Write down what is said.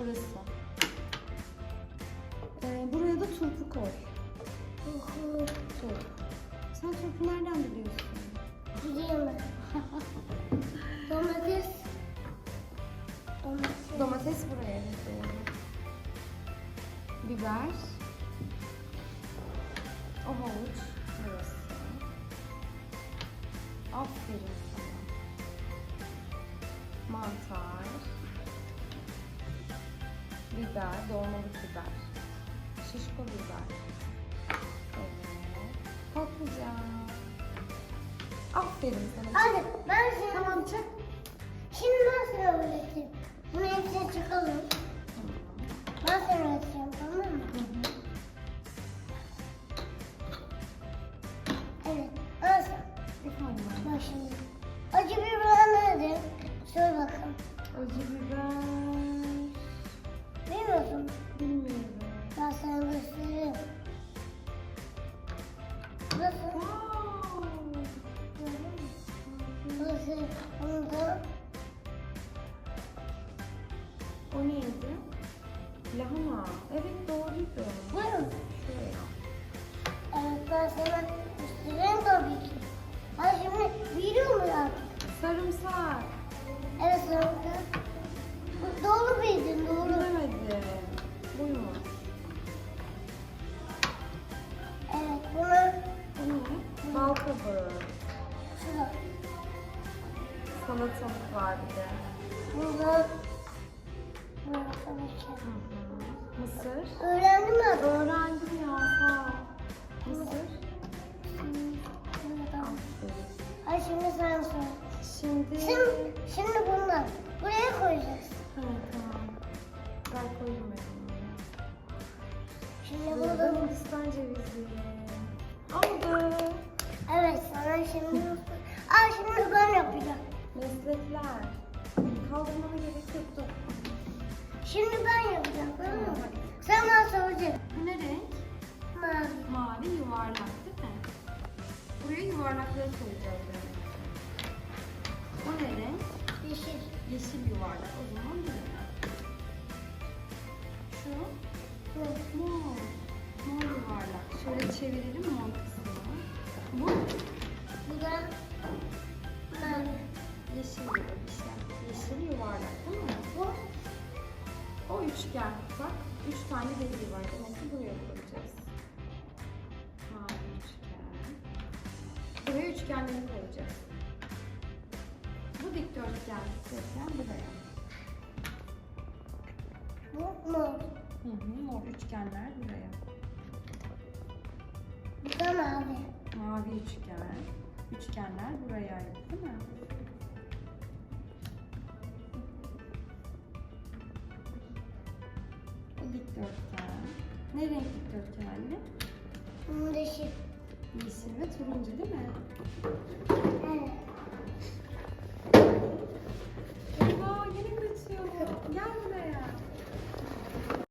Burası. Ee, buraya da turpu koy. Turp. Sen turpu nereden biliyorsun? Biliyorum. Domates. Domates. Domates buraya. Biber. O havuç. Burası. Aferin. Mantar. Biber, dolmalık biber. Şişko biber. Evet. Patlıcan. Aferin sana. Hadi ben şimdi, Tamam çek. şimdi ben sana öğreteyim. Bunu hepsine çıkalım. Ben sana öğreteceğim tamam mı? Hı hı. Lahana. Evet doğruydu. Buyurun. Şuraya. Evet ben sana göstereyim tabii ki. Ben şimdi biliyor artık? Sarımsak. Evet. Bu Doğru bildin doğru. Bilemedim. Buyurun. Evet bunu Bu ne? Bal kabağı. şurada. Salatalık var bir de. Burada. Mısır. Öğrendim mi? Öğrendim ya ol. Mısır. Ay şimdi sen söyle. Şimdi... Şimdi, şimdi bundan. Buraya koyacağız. Ha, tamam. Ben koydum ben. Şimdi Burada. Hindistan cevizi. Oldu. Evet sana şimdi. Aa şimdi ben yapacağım. Meslekler. Kaldırmana gerek yok. Şimdi ben yapacağım. Tamam mı? Sen bana soracaksın. Bu ne renk? Mavi. Mavi yuvarlak değil mi? Buraya yuvarlakları koyacağız demek. O ne renk? Yeşil. Yeşil yuvarlak. O zaman bu ne? Şu Bu. mor. Mor yuvarlak. Şöyle çevirelim mor kısmını. Bu Bu da mavi. yeşil şey. Yeşil yuvarlak değil mi? Bu. O üçgen. Bak üç tane deliği var. Demek ki buraya koyacağız. Mavi üçgen. Buraya üçgenleri koyacağız. Bu dikdörtgen. Dikdörtgen buraya. Bu mor. Hı hı, mor üçgenler buraya. Bu da mavi. Mavi üçgen. Üçgenler buraya Ne renk dikdörtgen anne? Bu yeşil. Yeşil ve turuncu değil mi? Evet. Eyvah yine kaçıyor. Gel buraya.